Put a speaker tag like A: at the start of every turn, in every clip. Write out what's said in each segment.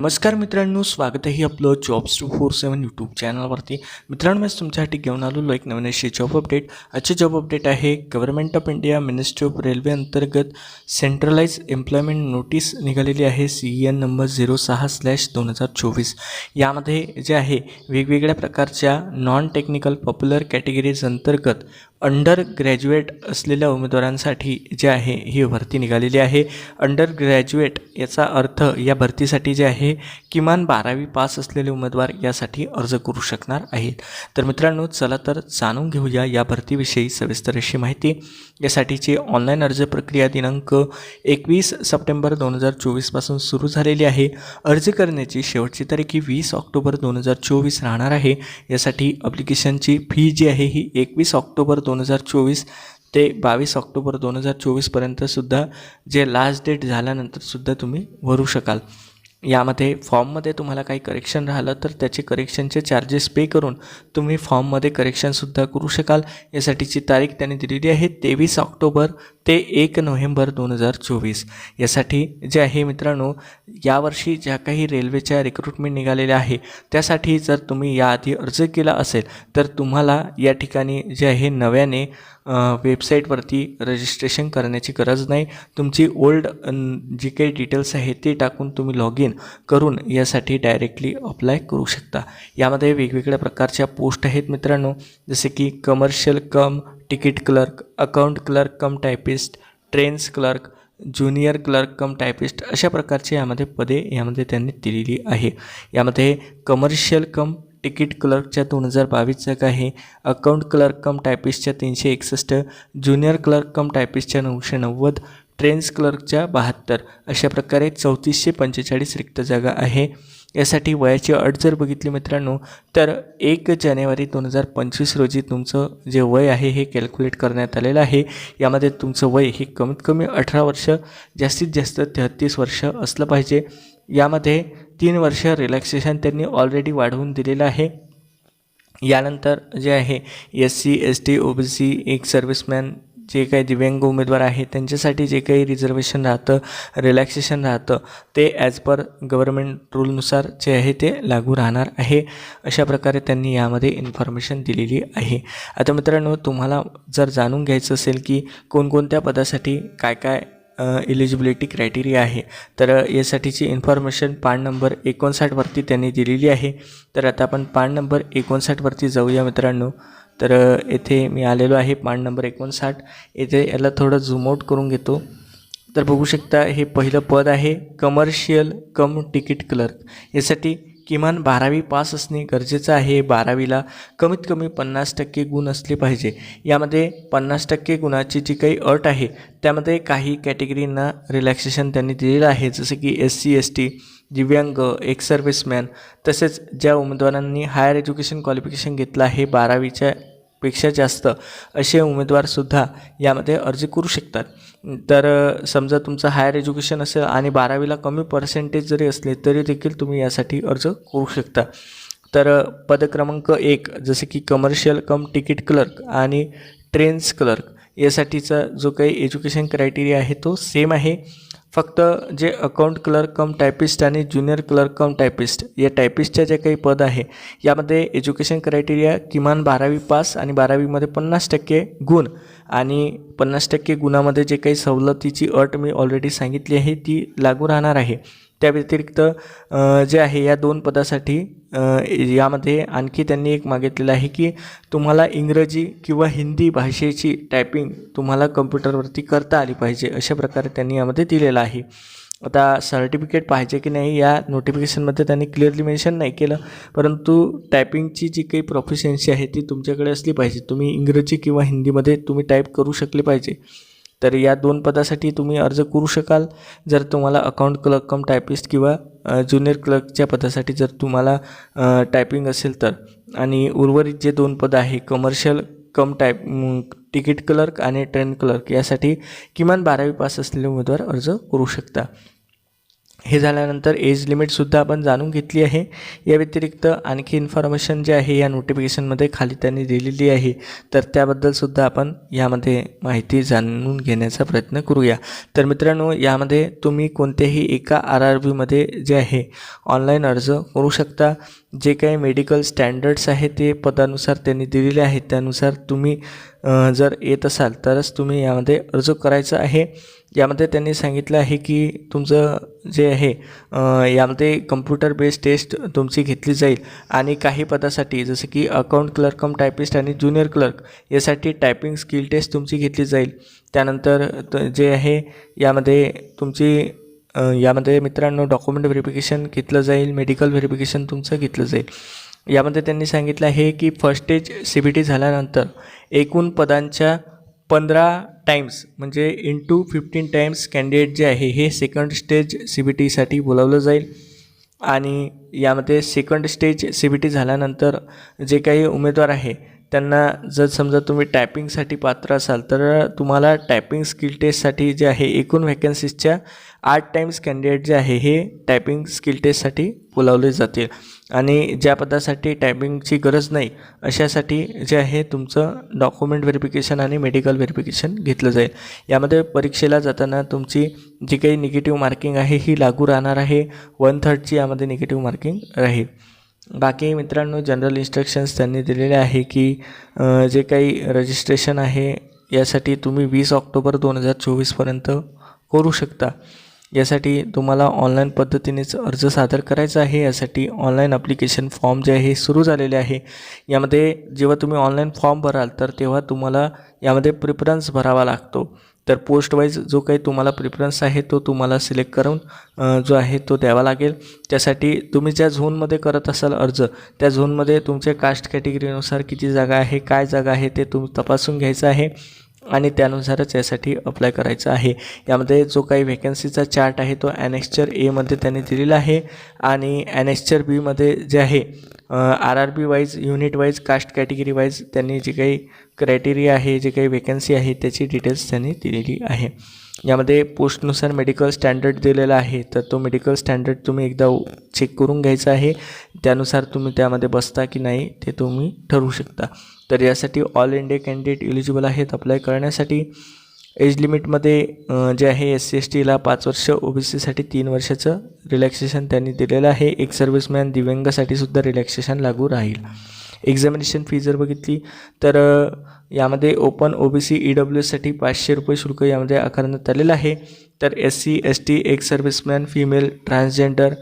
A: नमस्कार मित्रांनो स्वागत आहे आपलं jobs two four seven YouTube चॅनलवरती मित्रांनो मी तुमच्यासाठी घेऊन आलेलो एक नवीन अशी जॉब अपडेट आजचे जॉब अपडेट आहे government of India ministry of railway अंतर्गत सेंट्रलाइज एम्प्लॉयमेंट नोटीस निघालेली आहे सी एन नंबर झिरो सहा स्लॅश दोन हजार चोवीस. यामध्ये जे आहे वेगवेगळ्या प्रकारच्या नॉन टेक्निकल पॉप्युलर कॅटेगरीज अंतर्गत अंडर ग्रॅज्युएट असलेल्या उमेदवारांसाठी जे आहे ही भरती निघालेली आहे. अंडर ग्रॅज्युएट याचा अर्थ या भरतीसाठी जे आहे किमान बारावी पास असलेले उमेदवार यासाठी अर्ज करू शकणार आहेत. तर मित्रांनो चला तर जाणून घेऊया या भरतीविषयी सविस्तर अशी माहिती. यासाठीची ऑनलाईन अर्ज प्रक्रिया दिनांक एकवीस सप्टेंबर दोन हजार चोवीसपासून सुरू झालेली आहे. अर्ज करण्याची शेवटची तारीख ही वीस ऑक्टोबर दोन हजार चोवीस राहणार आहे. यासाठी अप्लिकेशनची फी जी आहे ही एकवीस ऑक्टोबर दोन हजार चोवीस ते बावीस ऑक्टोबर दोन हजार चोवीसपर्यंतसुद्धा जे लास्ट डेट झाल्यानंतरसुद्धा तुम्ही भरू शकाल. यामध्ये फॉर्ममध्ये तुम्हाला काही करेक्शन राहिलं तर त्याचे करेक्शनचे चार्जेस पे करून तुम्ही फॉर्ममध्ये करेक्शनसुद्धा करू शकाल. यासाठीची तारीख त्यांनी दिलेली आहे तेवीस ऑक्टोबर ते एक नोव्हेंबर दोन हजार चोवीस. यासाठी जे आहे मित्रांनो यावर्षी ज्या काही रेल्वेच्या रिक्रुटमेंट निघालेल्या आहे त्यासाठी जर तुम्ही याआधी अर्ज केला असेल तर तुम्हाला या ठिकाणी जे आहे नव्याने वेबसाईटवरती रजिस्ट्रेशन करण्याची गरज नाही. तुमची ओल्ड जी काही डिटेल्स आहेत ते टाकून तुम्ही लॉग इन करून यासाठी डायरेक्टली अप्लाय करू शकता. यामध्ये वेगवेगळ्या प्रकारच्या पोस्ट आहेत मित्रांनो जसे की commercial cum ticket clerk account clerk cum typist trains clerk junior clerk cum typist अशा प्रकारचे यामध्ये पदे यामध्ये त्यांनी दिलेली आहे. यामध्ये कमर्शियल कम तिकीट क्लर्कच्या दोन हजार बावीस जागा आहे अकाउंट क्लर्क कम टायपिस्टच्या तीनशे एकसष्ट ज्युनियर क्लर्क कम टायपिस्टच्या नऊशे नव्वद ट्रेन्स क्लर्कच्या बहात्तर अशा प्रकारे चौतीसशे पंचेचाळीस रिक्त जागा आहे. यासाठी वयाची अट जर बघितली मित्रांनो तर एक जानेवारी दोन हजार पंचवीस रोजी तुमचं जे वय आहे हे कॅल्क्युलेट करण्यात आलेलं आहे. यामध्ये तुमचं वय हे कमीत कमी अठरा वर्ष जास्तीत जास्त तेहत्तीस वर्ष असलं पाहिजे. यामध्ये तीन वर्ष रिलॅक्सेशन त्यांनी ऑलरेडी वाढवून दिलेलं आहे. यानंतर जे आहे S C S T O B C एक सर्व्हिसमॅन जे काही दिव्यांग उमेदवार आहेत त्यांच्यासाठी जे काही रिझर्वेशन राहतं रिलॅक्सेशन राहतं ते ॲज पर गव्हर्मेंट रूलनुसार जे आहे ते लागू राहणार आहे. अशा प्रकारे त्यांनी यामध्ये इन्फॉर्मेशन दिलेली आहे. आता मित्रांनो तुम्हाला जर जाणून घ्यायचं असेल की कोणकोणत्या पदासाठी काय काय इलिजिबिलिटी क्रायटेरिया आहे तर यासाठीची इन्फॉर्मेशन पान नंबर एकोणसाठवरती त्यांनी दिलेली आहे. तर आता आपण पान नंबर एकोणसाठवरती जाऊया मित्रांनो. तर येथे मी आलेलो आहे पान नंबर एकोणसाठ. येथे याला थोडं झूमआउट करून घेतो. तर बघू शकता हे पहिलं पद आहे कमर्शियल कम तिकीट क्लर्क यासाठी किमान बारावी पास असणे गरजेचं आहे. बारावीला कमीत कमी पन्नास टक्के गुण असले पाहिजे. यामध्ये पन्नास टक्के गुणाची जी काही अट आहे त्यामध्ये काही कॅटेगरींना रिलॅक्सेशन त्यांनी दिलेलं आहे. जसं की एस सी एस टी दिव्यांग एक्स सर्व्हिसमॅन तसेच ज्या उमेदवारांनी हायर एज्युकेशन क्वालिफिकेशन घेतलं आहे बारावीच्या पेक्षा जास्त असे उमेदवारसुद्धा यामध्ये अर्ज करू शकतात. तर समजा तुमचं हायर एज्युकेशन असेल आणि बारावीला कमी पर्सेंटेज जरी असले तरी देखील तुम्ही यासाठी अर्ज करू शकता. तर पदक्रमांक एक जसे की कमर्शियल कम तिकीट क्लर्क आणि ट्रेन्स क्लर्क यासाठीचा जो काही एज्युकेशन क्रायटेरिया आहे तो सेम आहे. फक्त जे अकाउंट क्लर्क कम टायपिस्ट आणि ज्युनियर क्लर्क कम टायपिस्ट या टायपिस्टच्या जे काही पद आहे यामध्ये एज्युकेशन क्रायटेरिया किमान बारावी पास आणि बारावीमध्ये पन्नास टक्के गुण. आणि पन्नास टक्के गुणामध्ये जे काही सवलतीची अट मी ऑलरेडी सांगितली आहे ती लागू राहणार आहे. त्या व्यतिरिक्त जे आहे या दोन पदासाठी यामध्ये आणखी त्यांनी एक मागितलेलं आहे की तुम्हाला इंग्रजी किंवा हिंदी भाषेची टायपिंग तुम्हाला कम्प्युटरवरती करता आली पाहिजे अशा प्रकारे त्यांनी यामध्ये दिलेलं आहे. आता सर्टिफिकेट पाहिजे की नाही या नोटिफिकेशनमध्ये त्यांनी क्लिअरली मेन्शन नाही केलं. परंतु टायपिंगची जी काही प्रोफिशियन्सी आहे ती तुमच्याकडे असली पाहिजे. तुम्ही इंग्रजी किंवा हिंदीमध्ये तुम्ही टाईप करू शकले पाहिजे. तर या दोन पदासाठी तुम्ही अर्ज करू शकाल. जर तुम्हाला अकाउंट क्लर्क कम टायपिस्ट किंवा ज्युनियर क्लर्कच्या पदासाठी जर तुम्हाला टायपिंग असेल तर. आणि उर्वरित जे दोन पद आहे commercial cum type ticket clerk आणि ट्रेन क्लर्क यासाठी किमान बारावी पास असलेले उमेदवार अर्ज करू शकता. हे झाल्यानंतर एज लिमिटसुद्धा आपण जाणून घेतली आहे. या व्यतिरिक्त आणखी इन्फॉर्मेशन जे आहे या नोटिफिकेशनमध्ये खाली त्यांनी दिलेली आहे. तर त्याबद्दलसुद्धा आपण यामध्ये माहिती जाणून घेण्याचा प्रयत्न करूया. तर मित्रांनो यामध्ये तुम्ही कोणत्याही एका आर आर बीमध्ये जे आहे ऑनलाईन अर्ज करू शकता. जे काही मेडिकल स्टँडर्ड्स आहे ते पदानुसार त्यांनी दिलेले आहेत. त्यानुसार तुम्ही जर येत असाल तरच तुम्ही यामध्ये अर्ज करायचा आहे. यामध्ये त्यांनी सांगितलं आहे की तुमचं जे आहे यामध्ये कम्प्युटर बेस्ड टेस्ट तुमची घेतली जाईल. आणि काही पदासाठी जसं की अकाउंट क्लर्क कम टायपिस्ट आणि ज्युनियर क्लर्क यासाठी टायपिंग स्किल टेस्ट तुमची घेतली जाईल. त्यानंतर त- जे आहे यामध्ये तुमची यामध्ये मित्रांनो डॉक्युमेंट व्हेरिफिकेशन घेतलं जाईल मेडिकल व्हेरिफिकेशन तुमचं घेतलं जाईल. यामध्ये त्यांनी सांगितलं आहे की first stage C B T झाल्यानंतर एकूण पदांच्या पंधरा टाईम्स म्हणजे इंटू फिफ्टीन टाईम्स कॅन्डिडेट जे आहे हे सेकंड स्टेज सी बी टीसाठी बोलावलं जाईल. आणि यामध्ये second stage C B T झाल्यानंतर जे काही उमेदवार आहे त्यांना जर समजा तुम्ही टायपिंगसाठी पात्र असाल तर तुम्हाला टायपिंग स्किल टेस्टसाठी जे आहे एकूण व्हॅकन्सीजच्या आठ टाईम्स कॅन्डिडेट जे आहे हे टायपिंग स्किल टेस्टसाठी बोलावले जातील. आणि ज्या पदासाठी टायपिंगची गरज नाही अशासाठी जे आहे तुमचं डॉक्युमेंट व्हेरिफिकेशन आणि मेडिकल व्हेरिफिकेशन घेतलं जाईल. यामध्ये परीक्षेला जाताना तुमची जी काही निगेटिव्ह मार्किंग आहे ही लागू राहणार आहे. वन थर्डची यामध्ये निगेटिव्ह मार्किंग राहील. बाकी मित्रांनो जनरल इन्स्ट्रक्शन्स त्यांनी दिलेले आहे की जे काही रजिस्ट्रेशन आहे यासाठी तुम्ही वीस ऑक्टोबर दोन हजार चोवीसपर्यंत करू शकता. यासाठी तुम्हाला ऑनलाईन पद्धतीनेच अर्ज सादर करायचा आहे. यासाठी ऑनलाईन ॲप्लिकेशन फॉर्म जे आहे सुरू झालेले आहे. यामध्ये जेव्हा तुम्ही ऑनलाईन फॉर्म भराल तर तेव्हा तुम्हाला यामध्ये प्रिफरन्स भरावा लागतो. तर पोस्ट वाईज जो काही तुम्हाला प्रिफरन्स आहे तो तुम्हाला सिलेक्ट करून जो आहे तो द्यावा लागेल. त्यासाठी तुम्ही ज्या झोनमध्ये करत असाल अर्ज त्या झोनमध्ये तुमच्या कास्ट कॅटेगरीनुसार किती जागा आहे काय जागा आहे ते तुम्ही तपासून घ्यायचं आहे. आणि त्यानुसारच यासाठी अप्लाय करायचं आहे. यामध्ये जो काही व्हॅकन्सीचा चार्ट आहे तो ॲनेक्स्चर एमध्ये त्यांनी दिलेला आहे आणि ॲनेक्स्चर बीमध्ये जे आहे R R B wise unit wise caste category wise त्यांनी जे काही क्रायटेरिया आहे जे काही वेकन्सी आहे त्याची डिटेल्स त्यांनी दिलेली आहे. यामध्ये पोस्टनुसार मेडिकल स्टँडर्ड दिलेला आहे तर तो मेडिकल स्टँडर्ड तुम्ही एकदा चेक करून घ्यायचा आहे. त्यानुसार तुम्ही त्यामध्ये बसता की नाही ते तुम्ही ठरवू शकता. तर यासाठी ऑल इंडिया कॅन्डिडेट इलिजिबल आहेत. अप्लाय करण्यासाठी एज लिमिटमध्ये जे आहे एस सी एस टीला पाच वर्ष ओ बी सीसाठी तीन वर्षाचं रिलॅक्सेशन त्यांनी दिलेलं आहे. एक सर्व्हिसमॅन दिव्यांगासाठी सुद्धा रिलॅक्सेशन लागू राहील. एक्झामिनेशन फी जर बघितली तर यामध्ये open O B C E W एससाठी पाचशे रुपये शुल्क यामध्ये आकारण्यात आलेलं आहे. तर S C S T ex serviceman female transgender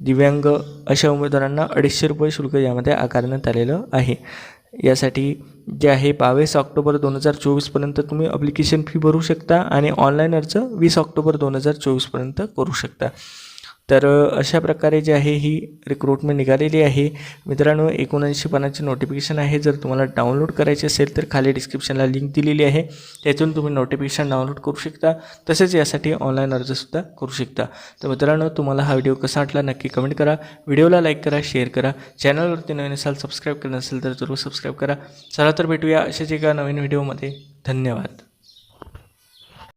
A: दिव्यांग अशा उमेदवारांना अडीचशे रुपये शुल्क यामध्ये आकारण्यात आलेलं आहे. यासाठी जे आहे बावीस ऑक्टोबर दोन हजार चोवीसपर्यंत तुम्ही अप्लिकेशन फी भरू शकता आणि ऑनलाईन अर्ज वीस ऑक्टोबर दोन हजार चोवीसपर्यंत करू शकता. तर अशा प्रकारे जे आहे ही रिक्रुटमेंट निघालेली आहे. मित्रांनो एकोणऐंशी पानाची नोटिफिकेशन आहे. जर तुम्हाला डाउनलोड करायची असेल तर खाली डिस्क्रिप्शनला लिंक दिलेली आहे. त्यातून तुम्ही नोटिफिकेशन डाउनलोड करू शकता. तसेच यासाठी ऑनलाईन अर्जसुद्धा करू शकता. तर मित्रांनो तुम्हाला हा व्हिडिओ कसा वाटला नक्की कमेंट करा. व्हिडिओला लाईक करा शेअर करा. चॅनलवरती नवीन असाल सबस्क्राईब केलं नसेल तर जरूर सबस्क्राईब करा. चला तर भेटूया अशाच एका नवीन व्हिडिओमध्ये धन्यवाद.